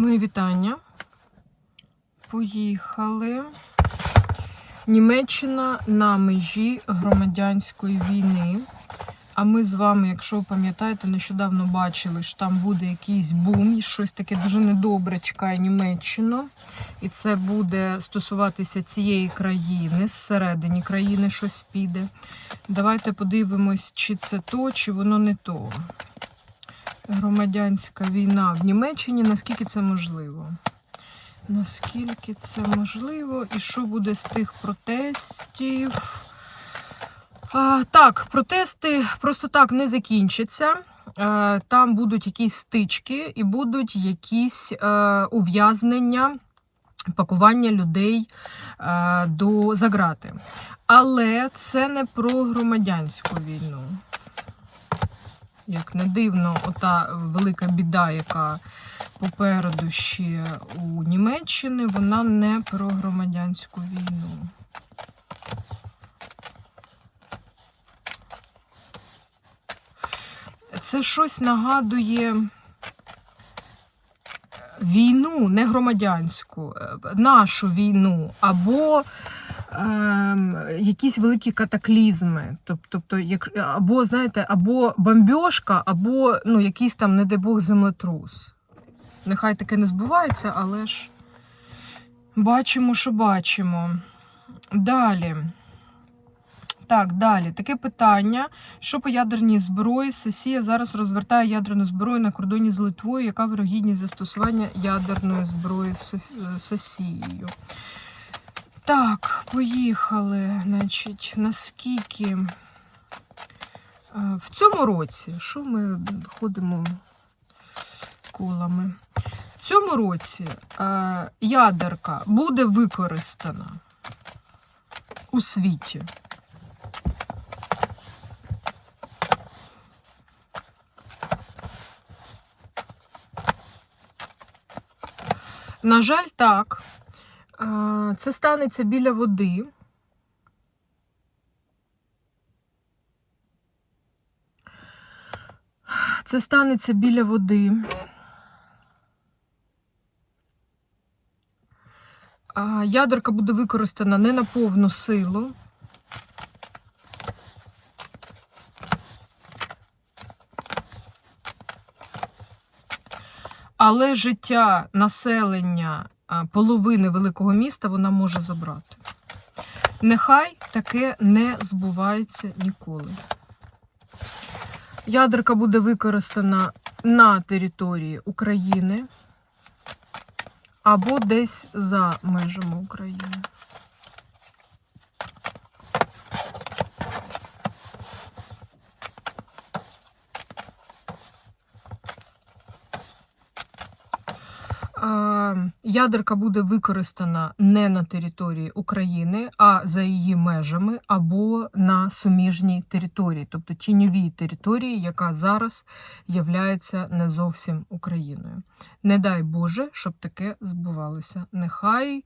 Мої вітання. Поїхали. Німеччина на межі громадянської війни. А ми з вами, якщо ви пам'ятаєте, нещодавно бачили, що там буде якийсь бум, щось таке дуже недобре чекає Німеччину. І це буде стосуватися цієї країни, зсередині країни щось піде. Давайте подивимось, чи це то, чи воно не то. Громадянська війна в Німеччині, наскільки це можливо? Наскільки це можливо? І що буде з тих протестів? А, так, протести просто так не закінчаться. Е, Там будуть якісь стички і будуть якісь е, ув'язнення, пакування людей е, до заграти. Але це не про громадянську війну. Як не дивно, ота велика біда, яка попереду ще у Німеччини, вона не про громадянську війну. Це щось нагадує війну, не громадянську, е, нашу війну, або якісь великі катаклізми. Тоб- Тобто, як, або, знаєте, або бомбьошка, або ну, якийсь там, не дай Бог, землетрус. Нехай таке не збувається, але ж бачимо, що бачимо. Далі. Так, далі. Таке питання. Що по ядерній зброї? Сесія зараз розвертає ядерну зброю на кордоні з Литвою. Яка вирогідність застосування ядерної зброї е, Сесією? Так, поїхали. Значить, наскільки е, в цьому році, що ми ходимо колами? В цьому році е, ядерка буде використана у світі. На жаль, так. Це станеться біля води. Це станеться біля води. Ядерка буде використана не на повну силу. Але життя населення половини великого міста вона може забрати. Нехай таке не збувається ніколи. Ядерка буде використана на території України або десь за межами України. Ядерка буде використана не на території України, а за її межами або на суміжній території, тобто тіньовій території, яка зараз являється не зовсім Україною. Не дай Боже, щоб таке збувалося. Нехай,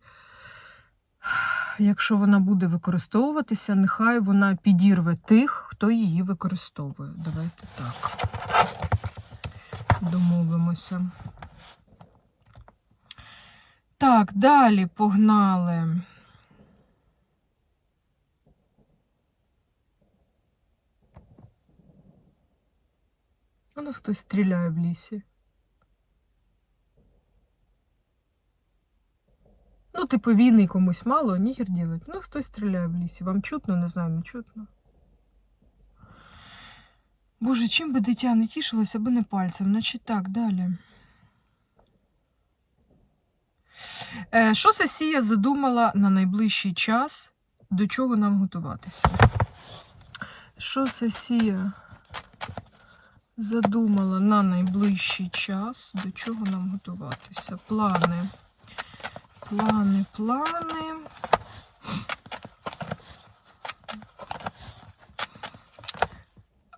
якщо вона буде використовуватися, нехай вона підірве тих, хто її використовує. Давайте так. Домовимося. Так, далі погнали. У нас хтось стріляє в лісі. Ну, типу, війни комусь мало, ніхер ділить. Ну, хтось стріляє в лісі. Вам чутно, не знаю, не чутно. Боже, чим би дитя не тішилося, аби не пальцем. Значить так, далі. Е, Що сесія задумала на найближчий час? До чого нам готуватися? Що сесія задумала на найближчий час? До чого нам готуватися? Плани. Плани, плани.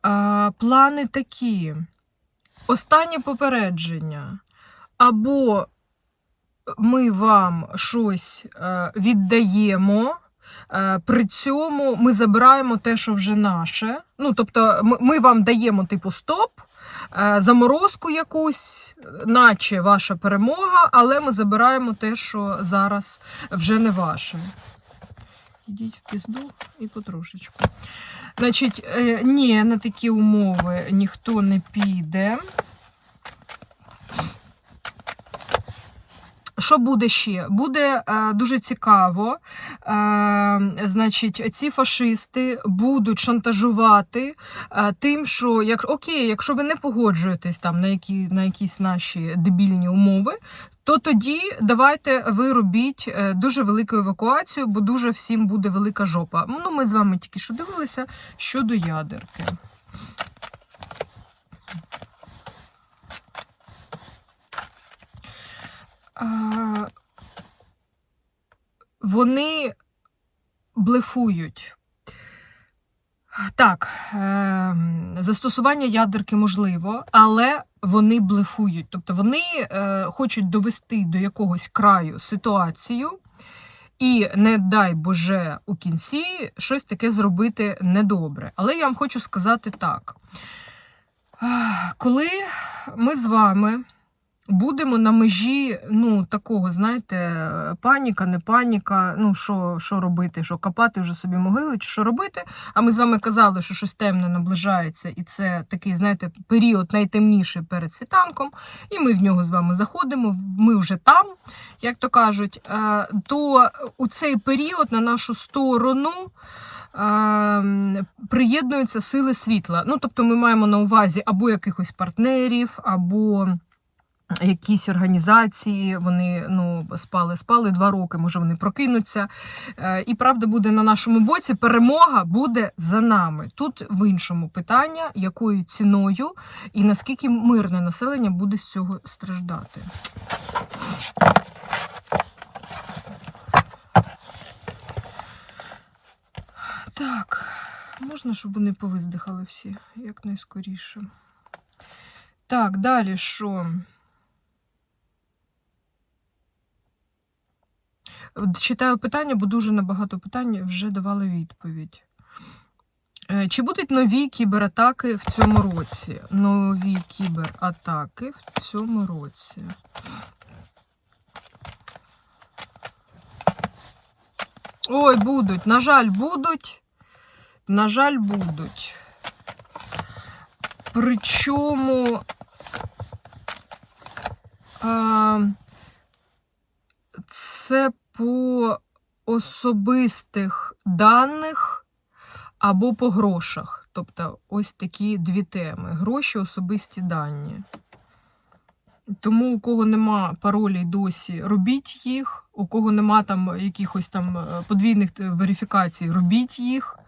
А, плани такі. Останнє попередження. Або ми вам щось е, віддаємо, е, при цьому ми забираємо те, що вже наше. Ну, тобто, ми, вам даємо типу стоп, е, заморозку якусь, наче ваша перемога, але ми забираємо те, що зараз вже не ваше. Ідіть в пізду і потрошечку. Значить, ні, на такі умови ніхто не піде. Що буде ще? Буде е, дуже цікаво. Е, значить, ці фашисти будуть шантажувати е, тим, що як окей, якщо ви не погоджуєтесь там на які на якісь наші дебільні умови, то тоді давайте ви робіть е, дуже велику евакуацію, бо дуже всім буде велика жопа. Ну, ми з вами тільки що дивилися щодо ядерки. Вони блефують. Так, е, застосування ядерки можливо, але вони блефують. Тобто вони е, хочуть довести до якогось краю ситуацію, і не дай Боже у кінці щось таке зробити недобре. Але я вам хочу сказати так: коли ми з вами будемо на межі ну, такого, знаєте, паніка, не паніка, ну що, що робити, що копати вже собі могили, чи що робити. А ми з вами казали, що щось темне наближається, і це такий, знаєте, період найтемніший перед світанком, і ми в нього з вами заходимо, ми вже там, як то кажуть, Е, то у цей період на нашу сторону. е, Приєднуються сили світла. Ну, тобто, ми маємо на увазі або якихось партнерів, або якісь організації, вони ну, спали, спали два роки, може вони прокинуться. Е, І правда буде на нашому боці. Перемога буде за нами. Тут в іншому питання, якою ціною і наскільки мирне населення буде з цього страждати. Так, можна, щоб вони повиздихали всі якнайскоріше. Так, далі що? Читаю питання, бо дуже на багато питань вже давали відповідь. Е, Чи будуть нові кібератаки в цьому році? Нові кібератаки в цьому році. Ой, будуть. На жаль, будуть. На жаль, будуть. Причому. Це по особистих даних або по грошах. Тобто ось такі дві теми: гроші, особисті дані. Тому у кого нема паролей досі, робіть їх. У кого нема там якихось там е, подвійних е, верифікацій, робіть їх.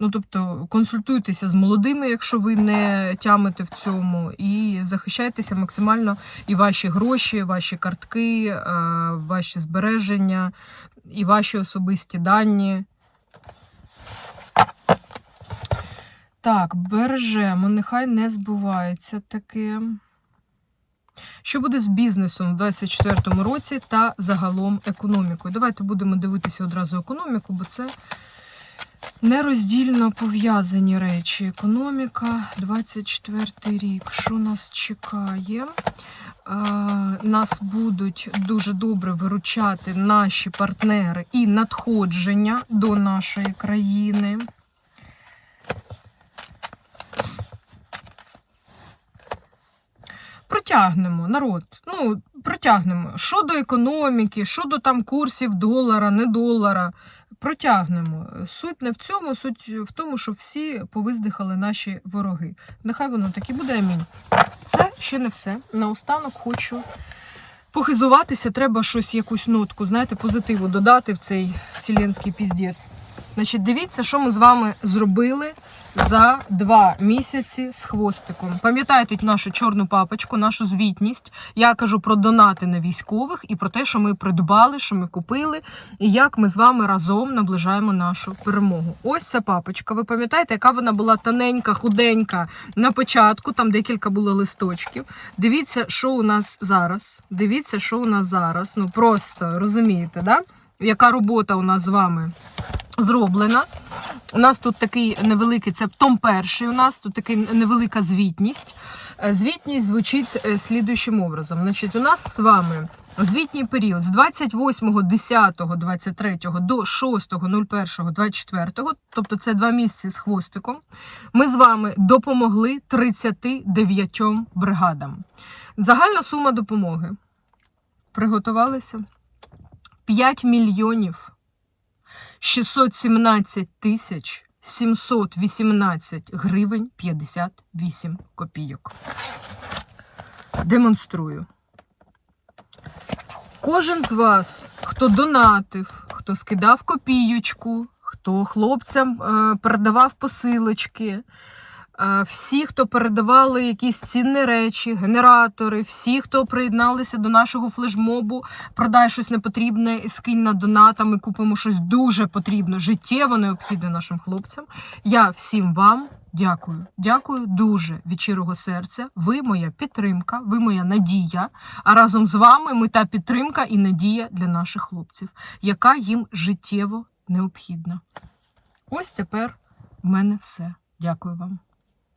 Ну, тобто, консультуйтеся з молодими, якщо ви не тямите в цьому, і захищайтеся максимально і ваші гроші, ваші картки, е, ваші збереження, і ваші особисті дані. Так, бережемо, нехай не збувається таке. Що буде з бізнесом у 2024 році та загалом економікою? Давайте будемо дивитися одразу економіку, бо це нероздільно пов'язані речі. Економіка, 24 рік. Що нас чекає? Нас будуть дуже добре виручати наші партнери і надходження до нашої країни. Протягнемо народ. Ну, протягнемо. Щодо економіки, щодо там курсів долара, не долара. Протягнемо. Суть не в цьому, суть в тому, що всі повиздихали наші вороги. Нехай воно так і буде. Амінь. Це ще не все. Наостанок хочу похизуватися. Треба щось, якусь нотку, знаєте, позитиву додати в цей вселенський піздець. Значить, дивіться, що ми з вами зробили за два місяці з хвостиком. Пам'ятаєте нашу чорну папочку, нашу звітність. Я кажу про донати на військових і про те, що ми придбали, що ми купили, і як ми з вами разом наближаємо нашу перемогу. Ось ця папочка. Ви пам'ятаєте, яка вона була тоненька, худенька на початку, там декілька було листочків. Дивіться, що у нас зараз. Дивіться, що у нас зараз. Ну просто розумієте, да? яка робота у нас з вами зроблена. У нас тут такий невеликий, це том перший. У нас тут така невелика звітність. Е, Звітність звучить е, слідуючим образом. Значить, у нас з вами звітній період з 28.10.23 до 6.01.24, тобто це два місяці з хвостиком. Ми з вами допомогли 39 бригадам. Загальна сума допомоги. Приготувалися 5 мільйонів 617 тисяч 718 гривень 58 копійок. Демонструю. Кожен з вас, хто донатив, хто скидав копійочку, хто хлопцям е, передавав посилочки, всі, хто передавали якісь цінні речі, генератори, всі, хто приєдналися до нашого флешмобу, продай щось непотрібне, скинь на донат, а ми купимо щось дуже потрібне, життєво необхідне нашим хлопцям. Я всім вам дякую. Дякую дуже від щирого серця. Ви моя підтримка, ви моя надія. А разом з вами ми та підтримка і надія для наших хлопців, яка їм життєво необхідна. Ось тепер в мене все. Дякую вам.